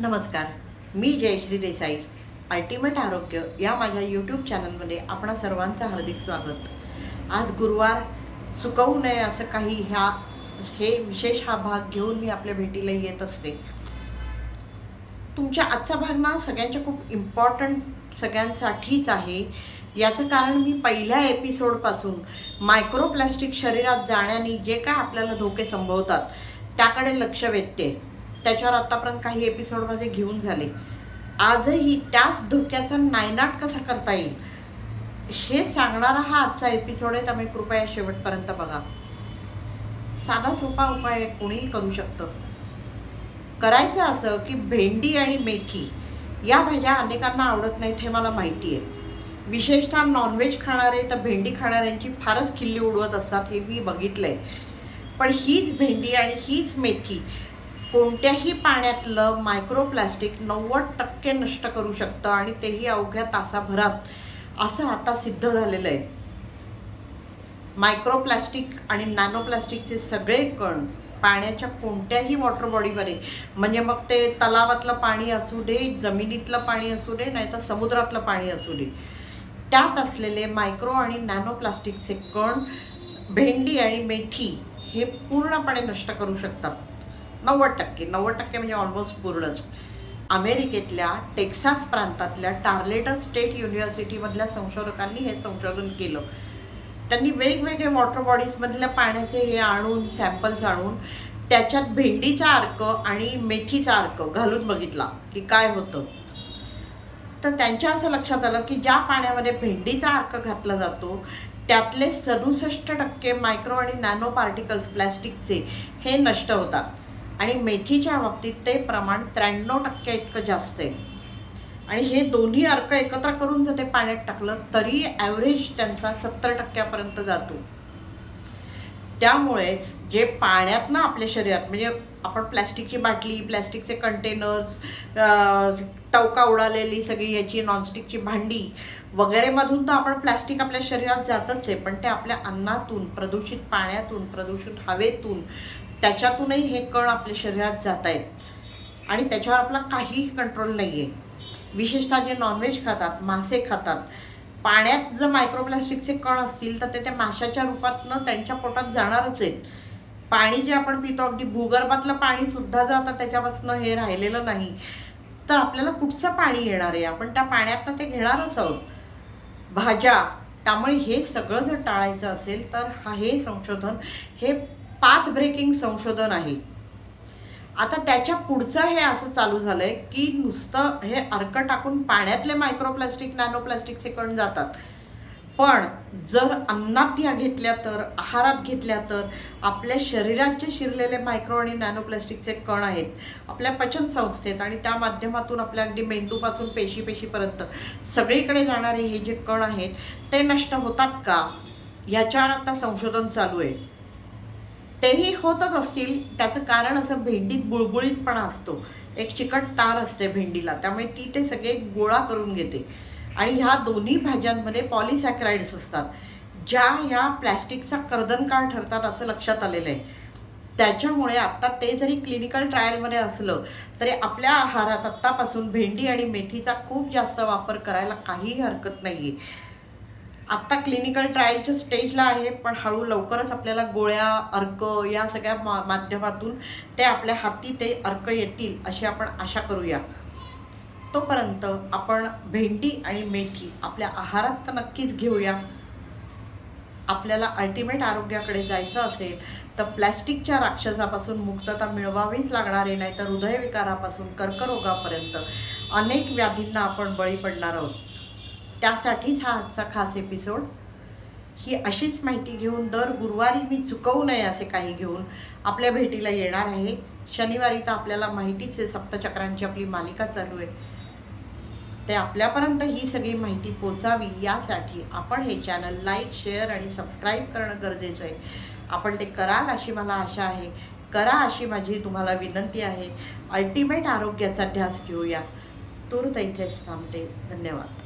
नमस्कार. मी जयश्री देसाई अल्टिमेट आरोग्य या माझ्या यूट्यूब चॅनलमध्ये आपणा सर्वांचं हार्दिक स्वागत. आज गुरुवार चुकवू नये असं काही ह्या हे विशेष हा भाग घेऊन मी आपल्या भेटीला येत असते. तुमच्या आजचा भाग ना सगळ्यांच्या खूप इम्पॉर्टंट सगळ्यांसाठीच आहे. याचं कारण मी पहिल्या एपिसोडपासून मायक्रोप्लास्टिक शरीरात जाण्याने जे काय आपल्याला धोके संभवतात त्याकडे लक्ष वेधते. त्याच्यावर आतापर्यंत काही एपिसोड माझे घेऊन झाले. आजही त्याच धोक्याचा नायनाट कसा करता येईल. हे सांगणारा हा आजचा एपिसोड आहे त्यामुळे कृपया शेवटपर्यंत बघा. साधा सोपा उपाय कोणीही करू शकतं. करायचं असं की भेंडी आणि मेथी या भाज्या अनेकांना आवडत नाहीत हे मला माहिती आहे. विशेषतः नॉनव्हेज खाणारे तर भेंडी खाणाऱ्यांची फारच खिल्ली उडवत असतात हे मी बघितलं आहे पण हीच भेंडी आणि हीच मेथी कोणत्याही पाण्यातलं मायक्रोप्लास्टिक नव्वद टक्के नष्ट करू शकतं आणि तेही अवघ्या तासाभरात असं आता सिद्ध झालेलं आहे. मायक्रोप्लास्टिक आणि नॅनोप्लास्टिकचे सगळे कण पाण्याच्या कोणत्याही वॉटर बॉडीमध्ये म्हणजे मग ते तलावातलं पाणी असू दे जमिनीतलं पाणी असू दे नाही तर समुद्रातलं पाणी असू दे. त्यात असलेले मायक्रो आणि नॅनो प्लास्टिकचे कण भेंडी आणि मेथी हे पूर्णपणे नष्ट करू शकतात. नव्वद टक्के नव्वद टक्के म्हणजे ऑलमोस्ट पूर्णच. अमेरिकेतल्या टेक्सास प्रांतातल्या टार्लेटा स्टेट युनिव्हर्सिटीमधल्या संशोधकांनी हे संशोधन केलं. त्यांनी वेगवेगळे वॉटर बॉडीजमधल्या पाण्याचे हे आणून सॅम्पल्स आणून त्याच्यात भेंडीचा अर्क आणि मेथीचा अर्क घालून बघितला की काय होतं. तर त्यांच्या असं लक्षात आलं की ज्या पाण्यामध्ये भेंडीचा अर्क घातला जातो त्यातले सदुसष्ट टक्के मायक्रो आणि नॅनो पार्टिकल्स प्लॅस्टिकचे हे नष्ट होतात. आणि मेथीच्या बाबतीत ते प्रमाण त्र्याण्णव टक्के इतकं जास्त आहे. आणि हे दोन्ही अर्क एकत्र करून जर ते पाण्यात टाकलं तरी ॲव्हरेज त्यांचा सत्तर टक्क्यापर्यंत जातो. त्यामुळेच जे पाण्यात ना आपल्या शरीरात म्हणजे आपण प्लॅस्टिकची बाटली प्लॅस्टिकचे कंटेनर्स टवका उडालेली सगळी याची नॉनस्टिकची भांडी वगैरेमधून तर आपण प्लॅस्टिक आपल्या शरीरात जातच आहे पण ते आपल्या अन्नातून प्रदूषित पाण्यातून प्रदूषित हवेतून त्याच्यातूनही हे कण आपल्या शरीरात जात आहेत आणि त्याच्यावर आपला काहीही कंट्रोल नाही आहे विशेषतः जे नॉनव्हेज खातात मासे खातात पाण्यात जर मायक्रोप्लास्टिकचे कण असतील तर ते त्या माशाच्या रूपातनं त्यांच्या पोटात जाणारच आहेत. पाणी जे आपण पितो अगदी भूगर्भातलं पाणीसुद्धा जर आता त्याच्यापासून हे राहिलेलं नाही तर आपल्याला कुठचं पाणी येणार आहे? आपण त्या पाण्यातनं ते घेणारच आहोत. भाज्या त्यामुळे हे सगळं जर टाळायचं असेल तर हा हे संशोधन हे पाथ ब्रेकिंग संशोधन आहे. आता त्याच्या पुढचं हे असं चालू झालं आहे की नुसतं हे अर्क टाकून पाण्यातले मायक्रोप्लास्टिक नॅनोप्लास्टिकचे कण जातात. पण जर अन्नात या घेतल्या तर आहारात घेतल्या तर आपल्या शरीरात जे शिरलेले मायक्रो आणि नॅनोप्लास्टिकचे कण आहेत आपल्या पचन संस्थेत आणि त्या माध्यमातून आपल्या अगदी मेंदूपासून पेशी पेशीपर्यंत सगळीकडे जाणारे हे जे कण आहेत ते नष्ट होतात का? याच्यावर आता संशोधन चालू आहे. तेही होतच असतील. त्याचं कारण असं भेंडीत बुळबुळीतपणा असतो. एक चिकट तार असते भेंडीला. त्यामुळे ती ते सगळे गोळा करून घेते. आणि ह्या दोन्ही भाज्यांमध्ये पॉलिसॅक्राइड्स असतात. ज्या ह्या प्लॅस्टिकचा कर्दनकाळ ठरतात असं लक्षात आलेलं आहे. त्याच्यामुळे आत्ता ते जरी क्लिनिकल ट्रायलमध्ये असलं तरी आपल्या आहारात आत्तापासून भेंडी आणि मेथीचा खूप जास्त वापर करायला काहीही हरकत नाही आहे आत्ता क्लिनिकल ट्रायलच्या स्टेजला आहे पण हळू लवकरच आपल्याला गोळ्या अर्क या सगळ्या मा माध्यमातून ते आपल्या हाती ते अर्क येतील अशी आपण आशा करूया. तोपर्यंत आपण भेंडी आणि मेथी आपल्या आहारात तर नक्कीच घेऊया. आपल्याला अल्टिमेट आरोग्याकडे जायचं असेल तर प्लॅस्टिकच्या राक्षसापासून मुक्तता मिळवावीच लागणार आहे नाही तर हृदयविकारापासून कर्करोगापर्यंत अनेक व्याधींना आपण बळी पडणार आहोत. त्यासाठीच हा आजचा खास एपिसोड ही अशीच माहिती घेऊन दर गुरुवारी मी चुकवू नये असे काही घेऊन आपल्या भेटीला येणार आहे. शनिवारी तर आपल्याला माहितीच आहे सप्तचक्रांची आपली मालिका चालू आहे. ते आपल्यापर्यंत ही सगळी माहिती पोचावी यासाठी आपण हे चॅनल लाईक शेअर आणि सबस्क्राईब करणं गरजेचं आहे. आपण ते कराल अशी मला आशा आहे. करा अशी माझी तुम्हाला विनंती आहे. अल्टिमेट आरोग्याचा ध्यास घेऊया. तूर्त इथेच थांबते. धन्यवाद.